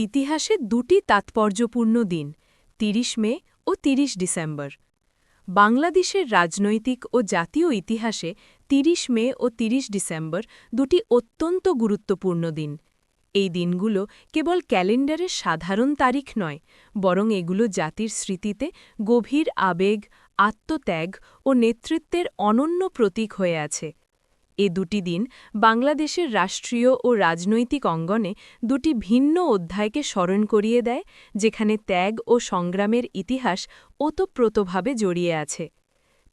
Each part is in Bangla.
ইতিহাসে দুটি তাৎপর্যপূর্ণ দিন ৩০ মে ও ৩০ ডিসেম্বর। বাংলাদেশের রাজনৈতিক ও জাতীয় ইতিহাসে ৩০ মে ও ৩০ ডিসেম্বর দুটি অত্যন্ত গুরুত্বপূর্ণ দিন। এই দিনগুলো কেবল ক্যালেন্ডারের সাধারণ তারিখ নয়, বরং এগুলো জাতির স্মৃতিতে গভীর আবেগ, আত্মত্যাগ ও নেতৃত্বের অনন্য প্রতীক হয়ে আছে। এ দুটি দিন বাংলাদেশের রাষ্ট্রীয় ও রাজনৈতিক অঙ্গনে দুটি ভিন্ন অধ্যায়কে স্মরণ করিয়ে দেয়, যেখানে ত্যাগ ও সংগ্রামের ইতিহাস ওতপ্রোতভাবে জড়িয়ে আছে।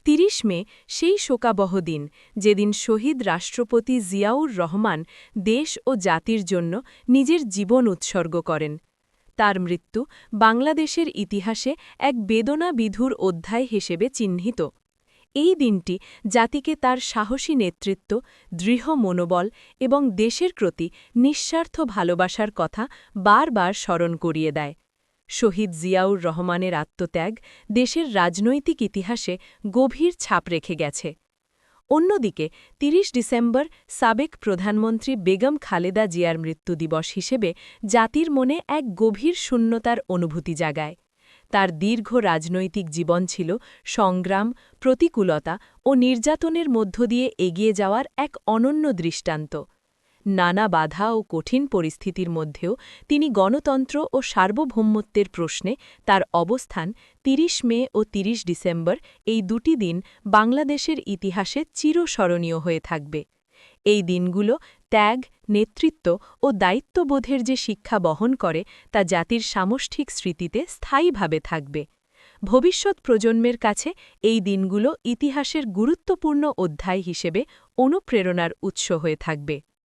৩০ মে, সেই শোকাবহ দিন, যেদিন শহীদ রাষ্ট্রপতি জিয়াউর রহমান দেশ ও জাতির জন্য নিজের জীবন উৎসর্গ করেন। তার মৃত্যু বাংলাদেশের ইতিহাসে এক বেদনা বিধুর অধ্যায় হিসেবে চিহ্নিত। এই দিনটি জাতিকে তার সাহসী নেতৃত্ব, দৃঢ় মনোবল এবং দেশের প্রতি নিঃস্বার্থ ভালোবাসার কথা বারবার স্মরণ করিয়ে দেয়। শহীদ জিয়াউর রহমানের আত্মত্যাগ দেশের রাজনৈতিক ইতিহাসে গভীর ছাপ রেখে গেছে। অন্যদিকে ৩০ ডিসেম্বর সাবেক প্রধানমন্ত্রী বেগম খালেদা জিয়ার মৃত্যু দিবস হিসেবে জাতির মনে এক গভীর শূন্যতার অনুভূতি জাগায়। তার দীর্ঘ রাজনৈতিক জীবন ছিল সংগ্রাম, প্রতিকূলতা ও নির্যাতনের মধ্য দিয়ে এগিয়ে যাওয়ার এক অনন্য দৃষ্টান্ত। নানা বাধা ও কঠিন পরিস্থিতির মধ্যেও তিনি গণতন্ত্র ও সার্বভৌমত্বের প্রশ্নে তার অবস্থান ৩০ মে ও ৩০ ডিসেম্বর এই দুটি দিন বাংলাদেশের ইতিহাসে চিরস্মরণীয় হয়ে থাকবে। এই দিনগুলো ত্যাগ, নেতৃত্ব ও দায়িত্ববোধের যে শিক্ষা বহন করে তা জাতির সামষ্ঠিক স্মৃতিতে স্থায়ীভাবে থাকবে। ভবিষ্যৎ প্রজন্মের কাছে এই দিনগুলো ইতিহাসের গুরুত্বপূর্ণ অধ্যায় হিসেবে অনুপ্রেরণার উৎস হয়ে থাকবে।